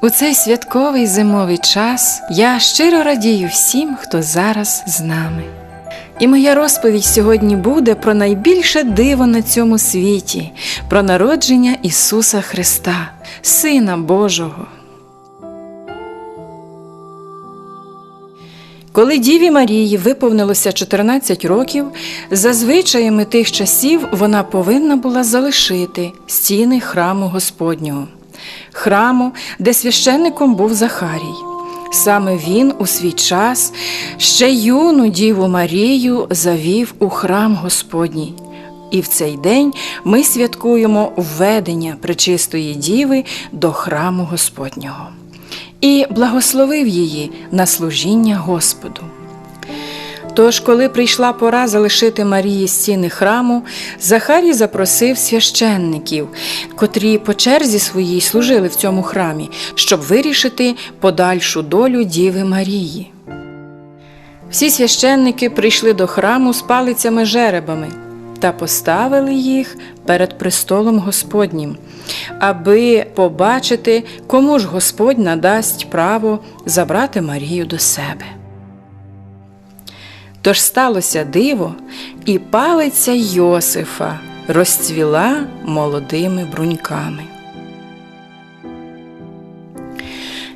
У цей святковий зимовий час я щиро радію всім, хто зараз з нами. І моя розповідь сьогодні буде про найбільше диво на цьому світі, про народження Ісуса Христа, Сина Божого. Коли Діві Марії виповнилося 14 років, за звичаями тих часів вона повинна була залишити стіни храму Господнього, храму, де священником був Захарій. Саме він у свій час ще юну Діву Марію завів у храм Господній. І в цей день ми святкуємо введення Пречистої Діви до храму Господнього і благословив її на служіння Господу. Тож, коли прийшла пора залишити Марії стіни храму, Захарій запросив священників, котрі по черзі своїй служили в цьому храмі, щоб вирішити подальшу долю Діви Марії. Всі священники прийшли до храму з палицями жеребами та поставили їх перед престолом Господнім, аби побачити, кому ж Господь надасть право забрати Марію до себе. Тож сталося диво, і палиця Йосифа розцвіла молодими бруньками.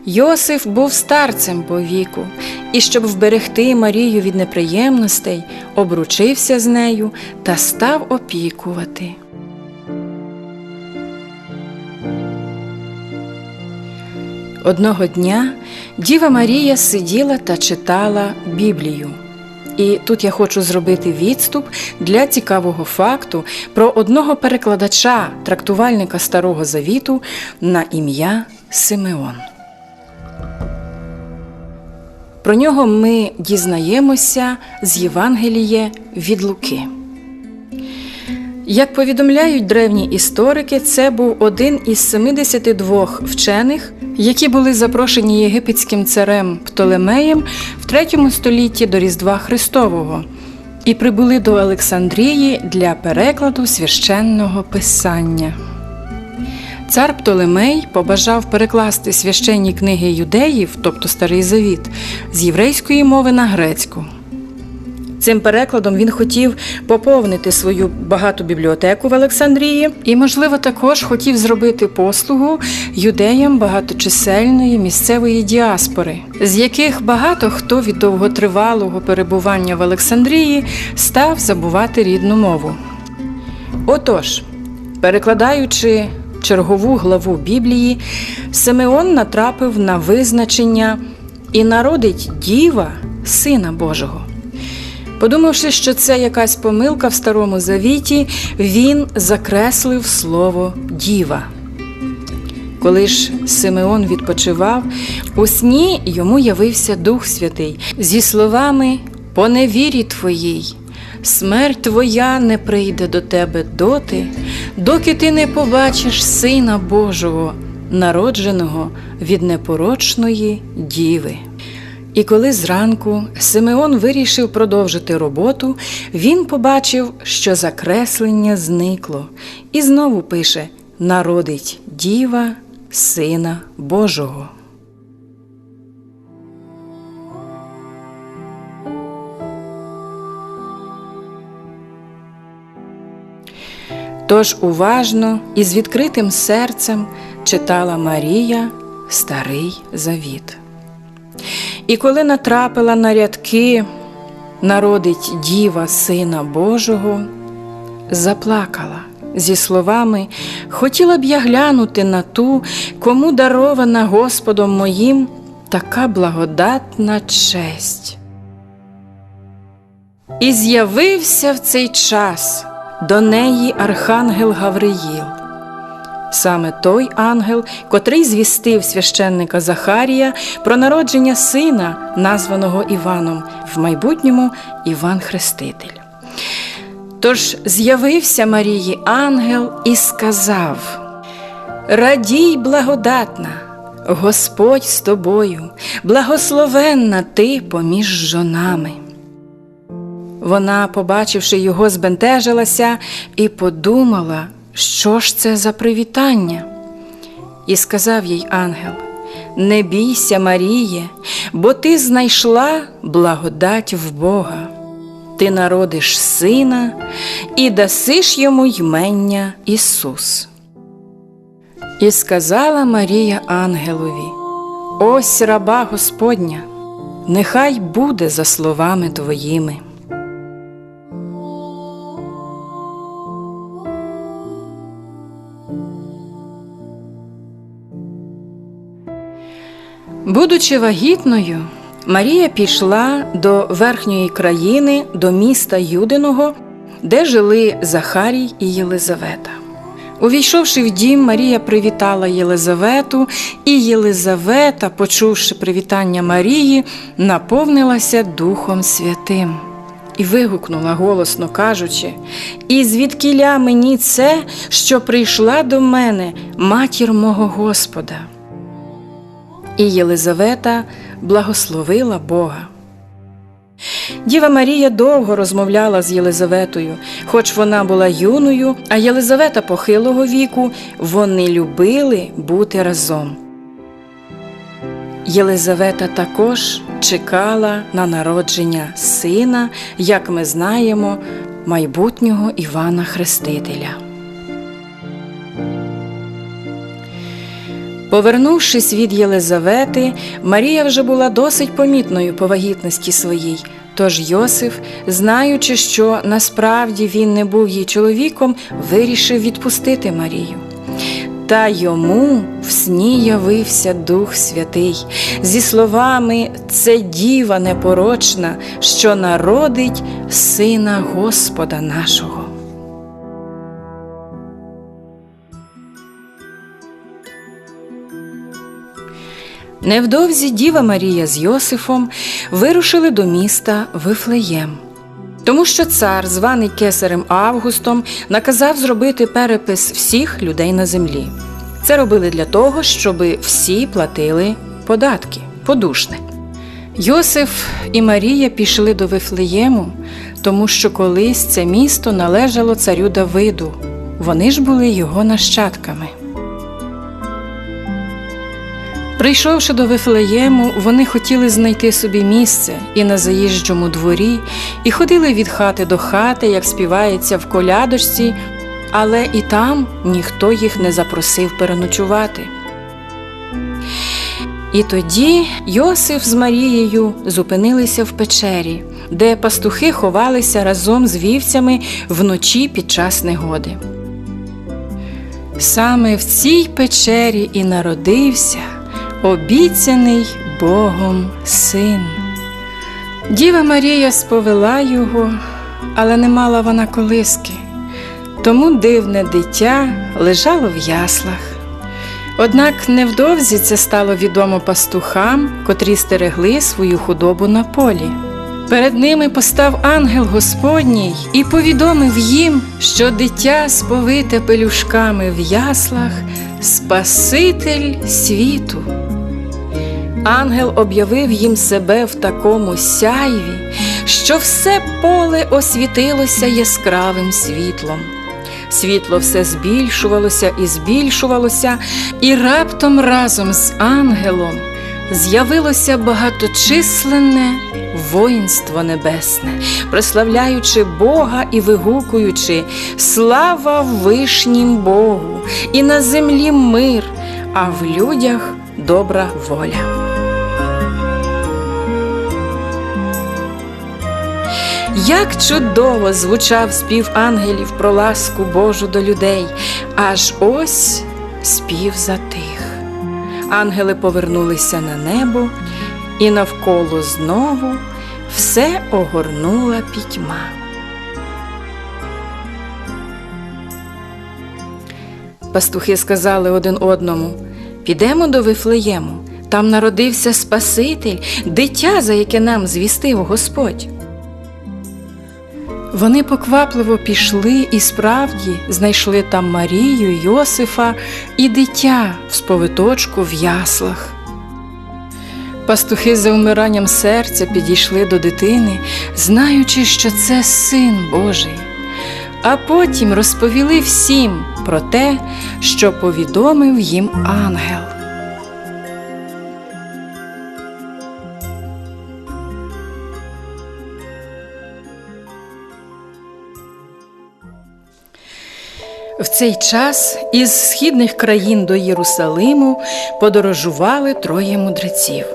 Йосиф був старцем по віку, і щоб вберегти Марію від неприємностей, обручився з нею та став опікувати. Одного дня Діва Марія сиділа та читала Біблію. І тут я хочу зробити відступ для цікавого факту про одного перекладача, трактувальника Старого Завіту на ім'я Симеон. Про нього ми дізнаємося з Євангелія від Луки. Як повідомляють древні історики, це був один із 72 вчених, які були запрошені єгипетським царем Птолемеєм в 3 столітті до Різдва Христового і прибули до Олександрії для перекладу священного писання. Цар Птолемей побажав перекласти священні книги юдеїв, тобто Старий Завіт, з єврейської мови на грецьку. Цим перекладом він хотів поповнити свою багату бібліотеку в Олександрії і, можливо, також хотів зробити послугу юдеям багаточисельної місцевої діаспори, з яких багато хто від довготривалого перебування в Олександрії став забувати рідну мову. Отож, перекладаючи чергову главу Біблії, Симеон натрапив на визначення і народить діва Сина Божого. Подумавши, що це якась помилка в Старому Завіті, він закреслив слово діва. Коли ж Симеон відпочивав, у сні йому явився Дух Святий зі словами По невірі твоїй, смерть твоя не прийде до тебе доти, доки ти не побачиш Сина Божого, народженого від непорочної діви. І коли зранку Симеон вирішив продовжити роботу, він побачив, що закреслення зникло, і знову пише Народить діва Сина Божого. Тож уважно і з відкритим серцем читала Марія Старий Завіт. І коли натрапила на рядки народить діва Сина Божого, заплакала зі словами хотіла б я глянути на ту, кому дарована Господом моїм така благодатна честь. І з'явився в цей час до неї архангел Гавриїл. Саме той ангел, котрий звістив священника Захарія про народження сина, названого Іваном, в майбутньому Іван Хреститель. Тож з'явився Марії ангел і сказав: Радій, благодатна, Господь з тобою, благословенна ти поміж жонами. Вона, побачивши його, збентежилася і подумала, що ж це за привітання. І сказав їй ангел: не бійся, Маріє, бо ти знайшла благодать в Бога. Ти народиш сина і дасиш йому ймення Ісус. І сказала Марія ангелові: Ось раба Господня, нехай буде за словами твоїми. Будучи вагітною, Марія пішла до верхньої країни, до міста Юдиного, де жили Захарій і Єлизавета. Увійшовши в дім, Марія привітала Єлизавету, і Єлизавета, почувши привітання Марії, наповнилася Духом Святим і вигукнула голосно кажучи: І звідкіля мені це, що прийшла до мене матір мого Господа. І Єлизавета благословила Бога. Діва Марія довго розмовляла з Єлизаветою, хоч вона була юною, а Єлизавета похилого віку, вони любили бути разом. Єлизавета також чекала на народження сина, як ми знаємо, майбутнього Івана Хрестителя. Повернувшись від Єлизавети, Марія вже була досить помітною по вагітності своїй. Тож Йосиф, знаючи, що насправді він не був її чоловіком, вирішив відпустити Марію. Та йому в сні явився Дух Святий зі словами це діва непорочна, що народить сина Господа нашого. Невдовзі Діва Марія з Йосифом вирушили до міста Вифлеєм. Тому що цар, званий кесарем Августом, наказав зробити перепис всіх людей на землі. Це робили для того, щоб всі платили податки подушне. Йосиф і Марія пішли до Вифлеєму, тому що колись це місто належало царю Давиду. Вони ж були його нащадками. Прийшовши до Вифлеєму, вони хотіли знайти собі місце і на заїжджому дворі, і ходили від хати до хати, як співається в колядочці, але і там ніхто їх не запросив переночувати. І тоді Йосиф з Марією зупинилися в печері, де пастухи ховалися разом з вівцями вночі під час негоди. Саме в цій печері і народився обіцяний Богом син. Діва Марія сповела його, але не мала вона колиски, тому дивне дитя лежало в яслах. Однак невдовзі це стало відомо пастухам, котрі стерегли свою худобу на полі. Перед ними постав ангел Господній і повідомив їм, що дитя сповите пелюшками в яслах, Спаситель світу. Ангел об'явив їм себе в такому сяйві, що все поле освітилося яскравим світлом. Світло все збільшувалося і збільшувалося, і раптом разом з ангелом з'явилося багаточисленне воїнство небесне, прославляючи Бога і вигукуючи Слава вишнім Богу, і на землі мир, а в людях добра воля. Як чудово звучав спів ангелів про ласку Божу до людей, аж ось спів затих. Ангели повернулися на небо, і навколо знову все огорнула пітьма. Пастухи сказали один одному підемо до Вифлеєму, там народився Спаситель, дитя, за яке нам звістив Господь. Вони поквапливо пішли і справді знайшли там Марію, Йосифа і дитя в сповиточку в яслах. Пастухи за вмиранням серця підійшли до дитини, знаючи, що це син Божий, а потім розповіли всім про те, що повідомив їм ангел. Цей час із східних країн до Єрусалиму подорожували троє мудреців.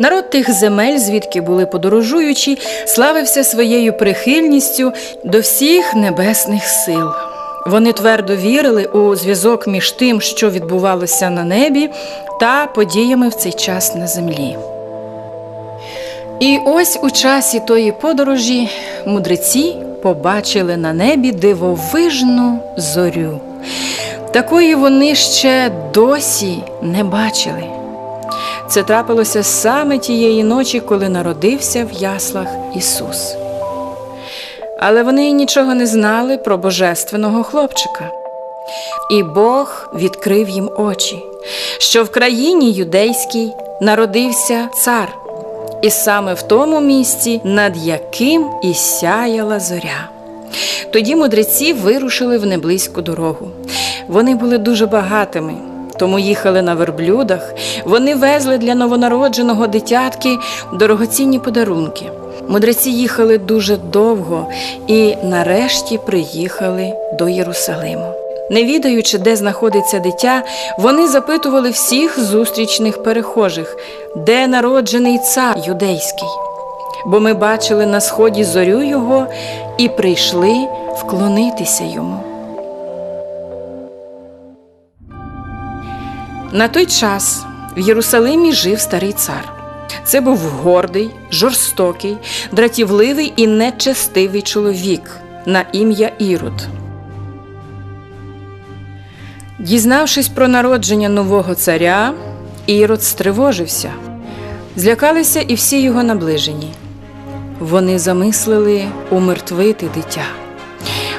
Народ тих земель, звідки були подорожуючі, славився своєю прихильністю до всіх небесних сил. Вони твердо вірили у зв'язок між тим, що відбувалося на небі, та подіями в цей час на землі. І ось у часі тої подорожі мудреці побачили на небі дивовижну зорю. Такої вони ще досі не бачили. Це трапилося саме тієї ночі, коли народився в яслах Ісус. Але вони нічого не знали про божественного хлопчика. І Бог відкрив їм очі, що в країні юдейській народився цар, і саме в тому місці, над яким і сяяла зоря. Тоді мудреці вирушили в неблизьку дорогу. Вони були дуже багатими, тому їхали на верблюдах. Вони везли для новонародженого дитятки дорогоцінні подарунки. Мудреці їхали дуже довго і нарешті приїхали до Єрусалиму. Не відаючи, де знаходиться дитя, вони запитували всіх зустрічних перехожих, де народжений цар юдейський. Бо ми бачили на сході зорю його і прийшли вклонитися йому. На той час в Єрусалимі жив старий цар. Це був гордий, жорстокий, дратівливий і нечестивий чоловік на ім'я Ірод. Дізнавшись про народження нового царя, Ірод стривожився. Злякалися і всі його наближені. Вони замислили умертвити дитя.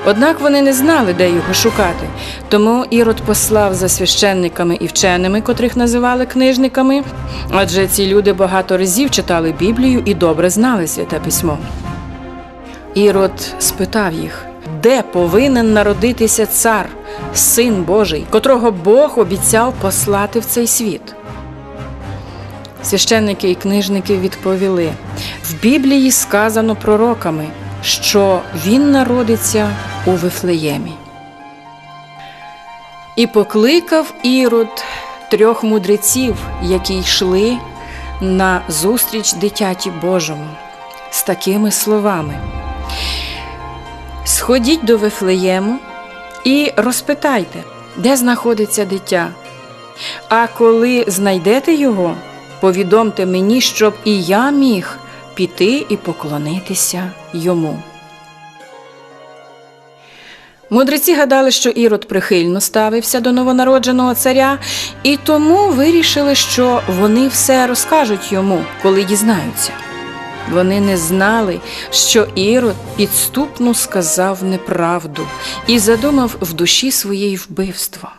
Однак вони не знали, де його шукати, тому Ірод послав за священниками і вченими, котрих називали книжниками, адже ці люди багато разів читали Біблію і добре знали святе письмо. Ірод спитав їх, де повинен народитися цар, син Божий, котрого Бог обіцяв послати в цей світ. Священники і книжники відповіли: в Біблії сказано пророками, що він народиться у Вифлеємі. І покликав Ірод трьох мудреців, які йшли на зустріч дитяті Божому, з такими словами: Сходіть до Вифлеєму і розпитайте, де знаходиться дитя. А коли знайдете його, повідомте мені, щоб і я міг піти і поклонитися йому. Мудреці гадали, що Ірод прихильно ставився до новонародженого царя, і тому вирішили, що вони все розкажуть йому, коли дізнаються. Вони не знали, що Ірод підступно сказав неправду і задумав в душі своєї вбивство.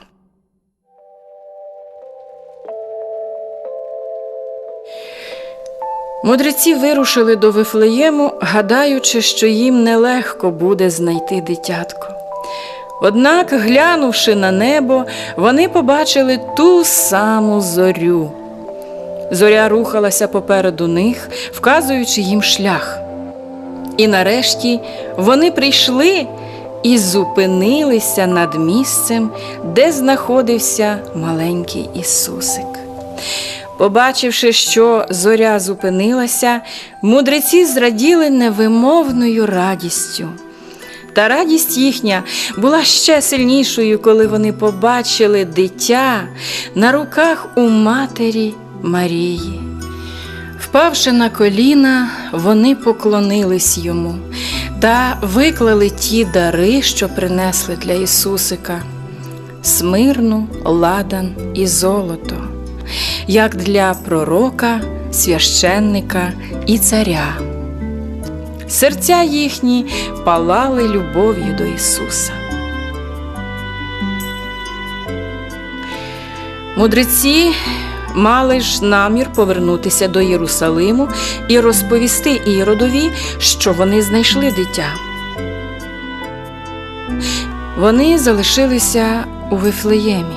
Мудреці вирушили до Вифлеєму, гадаючи, що їм нелегко буде знайти дитятко. Однак, глянувши на небо, вони побачили ту саму зорю. Зоря рухалася попереду них, вказуючи їм шлях. І нарешті вони прийшли і зупинилися над місцем, де знаходився маленький Ісусик. Побачивши, що зоря зупинилася, мудреці зраділи невимовною радістю. Та радість їхня була ще сильнішою, коли вони побачили дитя на руках у матері Марії. Впавши на коліна, вони поклонились йому та виклали ті дари, що принесли для Ісусика смирну, ладан і золото, як для пророка, священника і царя. Серця їхні палали любов'ю до Ісуса. Мудреці мали ж намір повернутися до Єрусалиму і розповісти Іродові, що вони знайшли дитя. Вони залишилися у Вифлеємі.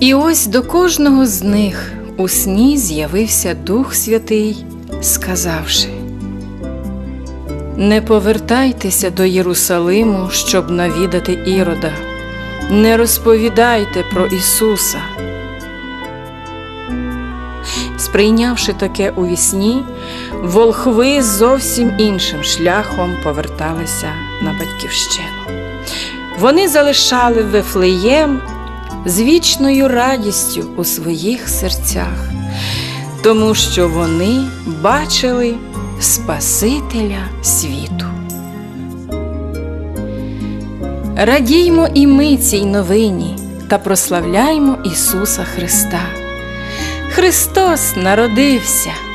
І ось до кожного з них у сні з'явився Дух Святий, сказавши: Не повертайтеся до Єрусалиму, щоб навідати Ірода. Не розповідайте про Ісуса. Сприйнявши таке у вісні, волхви зовсім іншим шляхом поверталися на батьківщину. Вони залишали Вифлеєм з вічною радістю у своїх серцях, тому що вони бачили Спасителя світу. Радіймо і ми цій новині та прославляймо Ісуса Христа. Христос народився.